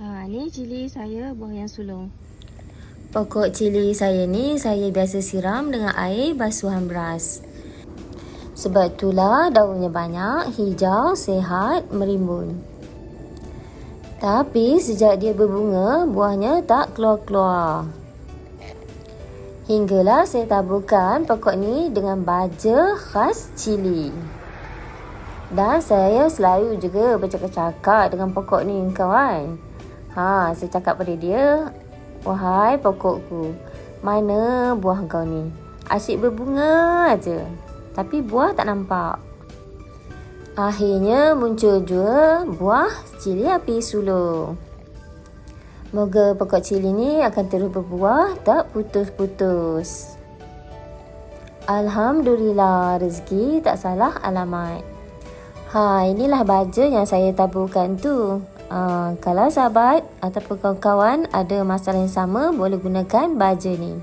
Ha, ni cili saya buah yang sulung. Pokok cili saya ni saya biasa siram dengan air basuhan beras. Sebab itulah daunnya banyak, hijau, sehat, merimbun. Tapi sejak dia berbunga, buahnya tak keluar-keluar. Hinggalah saya taburkan pokok ni dengan baja khas cili. Dan saya selalu juga bercakap-cakap dengan pokok ni kawan. Ha, saya cakap pada dia, Wahai pokokku, mana buah kau ni? Asyik berbunga aja. Tapi buah tak nampak. Akhirnya muncul juga buah cili api sulung. Moga pokok cili ni akan terus berbuah tak putus-putus. Alhamdulillah rezeki tak salah alamat. Ha, inilah baja yang saya taburkan tu. Uh, kalau sahabat ataupun kawan-kawan ada masalah yang sama, boleh gunakan baja ni.